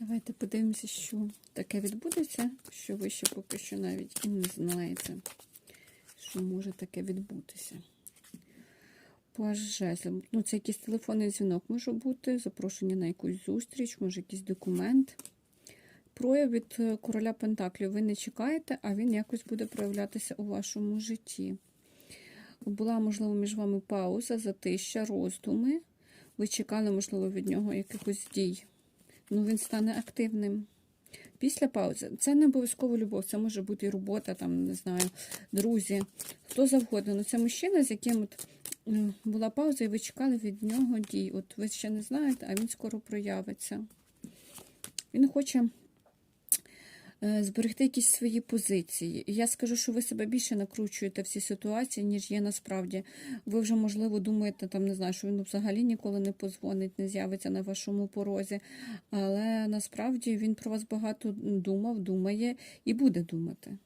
Давайте подивимося, що таке відбудеться, що ви ще поки що навіть і не знаєте, що може таке відбутися. Пожежлем. Ну, це якийсь телефонний дзвінок може бути, запрошення на якусь зустріч, може якийсь документ. Прояв від е, короля Пентаклів ви не чекаєте, а він якось буде проявлятися у вашому житті. Була, можливо, між вами пауза, затища, роздуми. Ви чекали, можливо, від нього якихось дій. Ну, він стане активним. Після паузи. Це не обов'язково любов, це може бути і робота, там, не знаю, друзі, хто завгодно. Ну, це мужчина, з яким от, була пауза, і ви чекали від нього дій. От ви ще не знаєте, а він скоро проявиться. Він хоче зберегти якісь свої позиції. І я скажу, що ви себе більше накручуєте в цій ситуації, ніж є насправді. Ви вже, можливо, думаєте, там, не знаю, що він взагалі ніколи не позвонить, не з'явиться на вашому порозі. Але насправді він про вас багато думав, думає і буде думати.